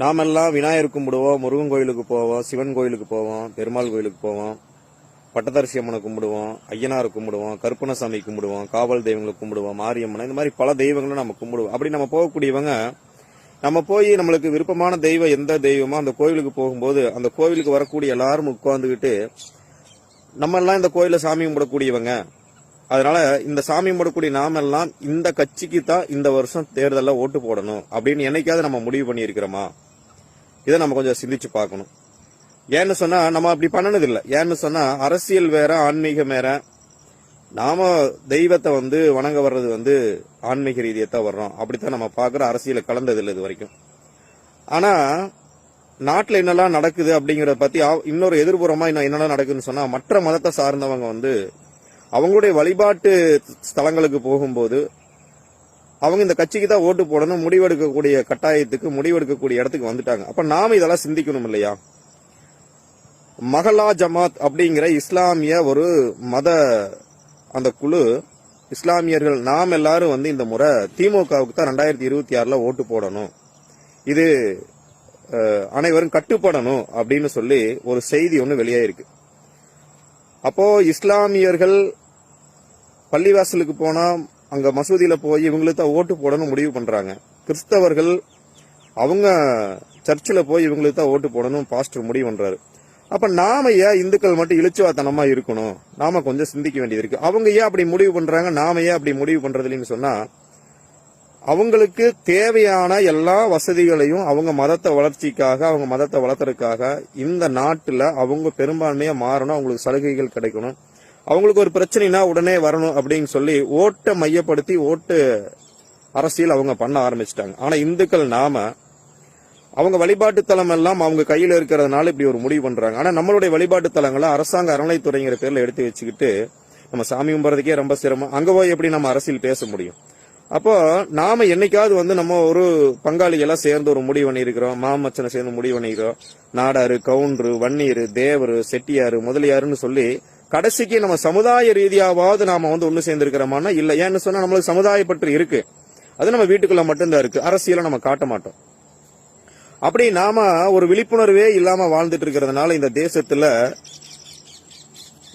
நாமெல்லாம் விநாயகர் கும்பிடுவோம் முருகன் கோயிலுக்கு போவோம் சிவன் கோயிலுக்கு போவோம் பெருமாள் கோயிலுக்கு போவோம் பட்டதரிசி அம்மனை கும்பிடுவோம் ஐயனார் கும்பிடுவோம் கருப்பணசாமி கும்பிடுவோம் காவல் தெய்வங்களை கும்பிடுவோம் மாரியம்மனை இந்த மாதிரி பல தெய்வங்களை நம்ம கும்பிடுவோம். அப்படி நம்ம போகக்கூடியவங்க நம்ம போய் நம்மளுக்கு விருப்பமான தெய்வம் எந்த தெய்வமோ அந்த கோயிலுக்கு போகும்போது அந்த கோவிலுக்கு வரக்கூடிய எல்லாரும் உட்கார்ந்துக்கிட்டு நம்ம எல்லாம் இந்த கோயில சாமி கும்பிடக்கூடியவங்க. அதனால இந்த சாமி கும்பிடக்கூடிய நாமெல்லாம் இந்த கட்சிக்கு தான் இந்த வருஷம் தேர்தலில் ஓட்டு போடணும் அப்படின்னு என்னைக்காவது நம்ம முடிவு பண்ணியிருக்கிறோமா? இதை நம்ம கொஞ்சம் சிந்திச்சு பார்க்கணும். ஏன்னு சொன்னால் நம்ம அப்படி பண்ணனது இல்லை ஏன்னு சொன்னால் அரசியல் வேற ஆன்மீகம் வேற. நாம தெய்வத்தை வந்து வணங்க வர்றது வந்து ஆன்மீக ரீதியை தான் வர்றோம். அப்படித்தான் நம்ம பார்க்குற அரசியலை கலந்தது இல்லை இது வரைக்கும். ஆனால் நாட்டில் என்னெல்லாம் நடக்குது அப்படிங்கிறத பற்றி இன்னொரு எதிர்புறமாக இன்னும் என்னெல்லாம் நடக்குதுன்னு சொன்னால் மற்ற மதத்தை சார்ந்தவங்க வந்து அவங்களுடைய வழிபாட்டு ஸ்தலங்களுக்கு போகும்போது அவங்க இந்த கட்சிக்கு தான் ஓட்டு போடணும் முடிவெடுக்கக்கூடிய கட்டாயத்துக்கு முடிவெடுக்கக்கூடிய இடத்துக்கு வந்துட்டாங்க. அப்ப நாம இதெல்லாம் சிந்திக்கணும் இல்லையா? மகளா ஜமாத் அப்படிங்கிற இஸ்லாமிய ஒரு மத அந்த குழு இஸ்லாமியர்கள் நாம் எல்லாரும் வந்து இந்த முறை திமுகவுக்கு தான் ரெண்டாயிரத்தி இருபத்தி ஆறுல ஓட்டு போடணும். இது அனைவரும் கட்டுப்படணும் அப்படின்னு சொல்லி ஒரு செய்தி ஒன்று வெளியாயிருக்கு. அப்போ இஸ்லாமியர்கள் பள்ளிவாசலுக்கு போனா அங்க மசூதியில போய் இவங்களுக்கு தான் ஓட்டு போடணும் முடிவு பண்றாங்க. கிறிஸ்தவர்கள் அவங்க சர்ச்சில் போய் இவங்களுக்கு தான் ஓட்டு போடணும் பாஸ்டர் முடிவு பண்றாரு. அப்ப நாம ஏன் இந்துக்கள் மட்டும் இழிச்சுவாத்தனமா இருக்கணும்? நாம கொஞ்சம் சிந்திக்க வேண்டியது இருக்கு. அவங்க ஏன் அப்படி முடிவு பண்றாங்க? நாம ஏன் அப்படி முடிவு பண்றது இல்லைன்னு சொன்னா அவங்களுக்கு தேவையான எல்லா வசதிகளையும் அவங்க மதத்தை வளர்ச்சிக்காக அவங்க மதத்தை வளர்த்துறதுக்காக இந்த நாட்டுல அவங்க பெரும்பான்மையா மாறணும். அவங்களுக்கு சலுகைகள் கிடைக்கணும். அவங்களுக்கு ஒரு பிரச்சனைனா உடனே வரணும் அப்படின்னு சொல்லி ஓட்டை மையப்படுத்தி ஓட்டு அரசியல் அவங்க பண்ண ஆரம்பிச்சிட்டாங்க. ஆனா இந்துக்கள் நாம அவங்க வழிபாட்டு தலம் எல்லாம் அவங்க கையில இருக்கிறதுனால இப்படி ஒரு முடிவு பண்றாங்க. ஆனா நம்மளுடைய வழிபாட்டு தலங்களை அரசாங்க அறநிலைத்துறைங்கிற பேர்ல எடுத்து வச்சுக்கிட்டு நம்ம சாமி கும்பிட்றதுக்கே ரொம்ப சிரமம். அங்க போய் எப்படி நம்ம அரசியல் பேச முடியும்? அப்போ நாம என்னைக்காவது வந்து நம்ம ஒரு பங்காளிகளா சேர்ந்து ஒரு முடிவு பண்ணியிருக்கிறோம். மாமச்சனை சேர்ந்து முடிவு பண்ணிக்கிறோம் நாடாரு கவுண்டரு வன்னியர் தேவரு செட்டியாரு முதலியாருன்னு சொல்லி கடைசிக்கு நம்ம சமுதாய ரீதியாவது நாம வந்து ஒண்ணு சேர்ந்திருக்கிறோமானா இல்ல. ஏன்னு சொன்னா நம்மளுக்கு சமுதாய பற்று இருக்கு. அது நம்ம வீட்டுக்குள்ள மட்டும்தான் இருக்கு. அரசியலை நம்ம காட்ட மாட்டோம். அப்படி நாம ஒரு விழிப்புணர்வே இல்லாம வாழ்ந்துட்டு இருக்கிறதுனால இந்த தேசத்துல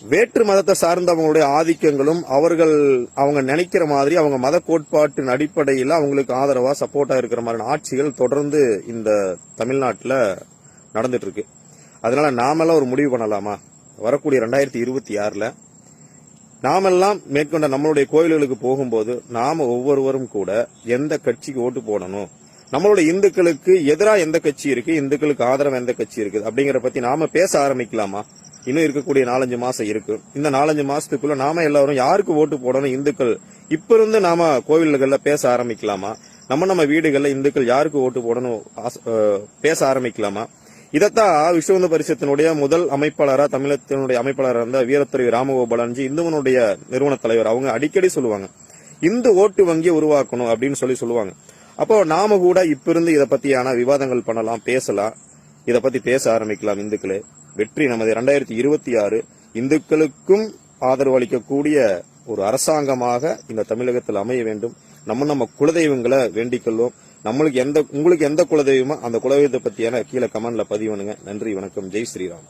வேற்று மதத்தை சார்ந்தவங்களுடைய ஆதிக்கங்களும் அவர்கள் அவங்க நினைக்கிற மாதிரி அவங்க மத கோட்பாட்டின் அடிப்படையில் அவங்களுக்கு ஆதரவா சப்போர்ட்டா இருக்கிற மாதிரியான ஆட்சிகள் தொடர்ந்து இந்த தமிழ்நாட்டில் நடந்துட்டு இருக்கு. அதனால நாமெல்லாம் ஒரு முடிவு பண்ணலாமா? வரக்கூடிய ரெண்டாயிரத்தி இருபத்தி ஆறில் நாமெல்லாம் மேற்கொண்ட நம்மளுடைய கோயில்களுக்கு போகும்போது நாம் ஒவ்வொருவரும் கூட எந்த கட்சிக்கு ஓட்டு போடணும்? நம்மளுடைய இந்துக்களுக்கு எதிராக எந்த கட்சி இருக்கு? இந்துக்களுக்கு ஆதரவு எந்த கட்சி இருக்குது? அப்படிங்கிற பத்தி நாம பேச ஆரம்பிக்கலாமா? இன்னும் இருக்கக்கூடிய நாலஞ்சு மாசம் இருக்கு. இந்த நாலஞ்சு மாசத்துக்குள்ள நாம எல்லாரும் யாருக்கு ஓட்டு போடணும்? இந்துக்கள். இப்ப இருந்து நாம கோவில்கள்ல பேச ஆரம்பிக்கலாமா? நம்ம நம்ம வீடுகள்ல இந்துக்கள் யாருக்கு ஓட்டு போடணும்? பேச ஆரம்பிக்கலாமா? இதைத்தான் விஸ்வந்த பரிசத்தினுடைய முதல் அமைப்பாளராக தமிழத்தினுடைய அமைப்பாளராக இருந்த வீரத்துறை ராமகோபாலன்ஜி இந்துவனுடைய நிறுவன தலைவர். அவங்க அடிக்கடி சொல்லுவாங்க இந்து ஓட்டு வங்கியை உருவாக்கணும் அப்படின்னு சொல்லி சொல்லுவாங்க. அப்போ நாம கூட இப்ப இருந்து இதை பத்தியான விவாதங்கள் பண்ணலாம் பேசலாம். இதை பத்தி பேச ஆரம்பிக்கலாம் இந்துக்களே. வெற்றி நமது இரண்டாயிரத்தி இருபத்தி ஆறு இந்துக்களுக்கும் ஆதரவு அளிக்கக்கூடிய ஒரு அரசாங்கமாக இந்த தமிழகத்தில் அமைய வேண்டும். நம்ம நம்ம குலதெய்வங்களை வேண்டிக்கொள்வோம் நம்மளுக்கு எந்த உங்களுக்கு எந்த குலதெய்வமோ அந்த குலதெய்வத்தை பத்தியான கீழே கமெண்ட்ல பதிவு பண்ணுங்க. நன்றி வணக்கம். ஜெய் ஸ்ரீராம்.